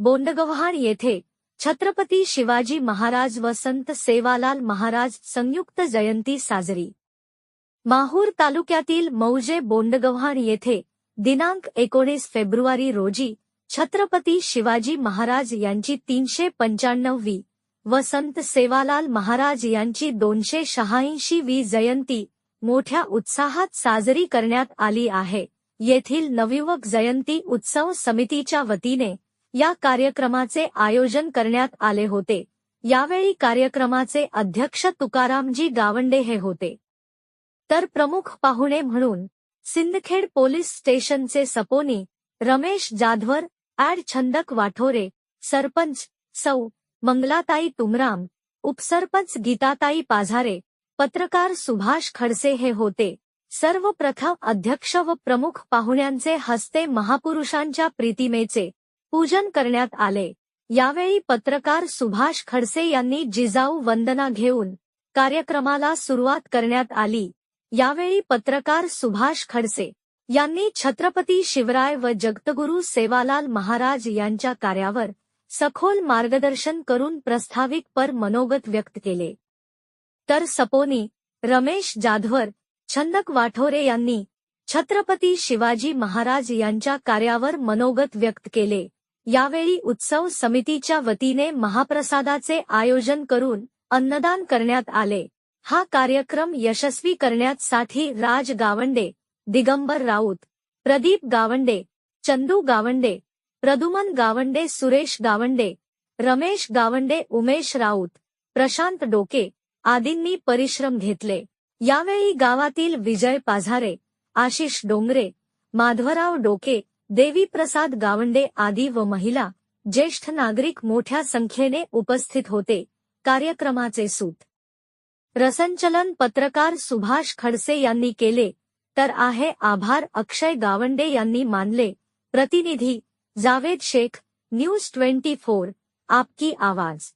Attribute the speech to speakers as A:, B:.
A: बोंडगव्हाण येथे छत्रपती शिवाजी महाराज व संत सेवालाल महाराज संयुक्त जयंती साजरी. माहूर तालुक्यातील मौजे बोंडगव्हाण येथे दिनांक एकोणीस फेब्रुवारी रोजी छत्रपती शिवाजी महाराज यांची तीनशे पंच्याण्णववी व संत सेवालाल महाराज यांची दोनशे शहाऐंशीवी जयंती मोठ्या उत्साहात साजरी करण्यात आली आहे. येथील नवयुवक जयंती उत्सव समितीच्या वतीने या कार्यक्रमाचे आयोजन करण्यात आले होते. यावेळी कार्यक्रमाचे अध्यक्ष तुकारामजी गावंडे हे होते. तर प्रमुख पाहुणे म्हणून सिंदखेड पोलीस स्टेशनचे सपोनी रमेश जाधवर ॲड छंदक वाठोरे सरपंच सौ मंगलाताई तुमराम उपसरपंच गीताताई पाझारे पत्रकार सुभाष खडसे हे होते. सर्वप्रथम अध्यक्ष व प्रमुख पाहुण्यांचे हस्ते महापुरुषांच्या प्रतिमेचे पूजन करण्यात आले. यावेळी पत्रकार सुभाष खडसे यांनी जिजाऊ वंदना घेऊन कार्यक्रमाला सुरुवात करण्यात आली. यावेळी पत्रकार सुभाष खडसे यांनी छत्रपती शिवराय व जगतगुरू सेवालाल महाराज यांच्या कार्यावर सखोल मार्गदर्शन करून प्रस्ताविक पर मनोगत व्यक्त केले. तर सपोनी रमेश जाधवर छंदक वाठोरे यांनी छत्रपती शिवाजी महाराज यांच्या कार्यावर मनोगत व्यक्त केले. यावेळी उत्सव समितीच्या वतीने महाप्रसादाचे आयोजन करून अन्नदान करण्यात आले. हा कार्यक्रम यशस्वी करण्यासाठी राज गावंडे दिगंबर राऊत प्रदीप गावंडे चंदू गावंडे प्रदुमन गावंडे सुरेश गावंडे रमेश गावंडे उमेश राऊत प्रशांत डोके आदींनी परिश्रम घेतले. यावेळी गावातील विजय पाझारे आशिष डोंगरे माधवराव डोके देवी प्रसाद गावंडे आदी व महिला ज्येष्ठ नागरिक मोठ्या संख्येने उपस्थित होते. कार्यक्रमाचे सूत. रसंचलन पत्रकार सुभाष खडसे यांनी केले. तर आहे आभार अक्षय गावंडे यांनी मानले. प्रतिनिधी Javed Shaikh news twenty four आपकी आवाज.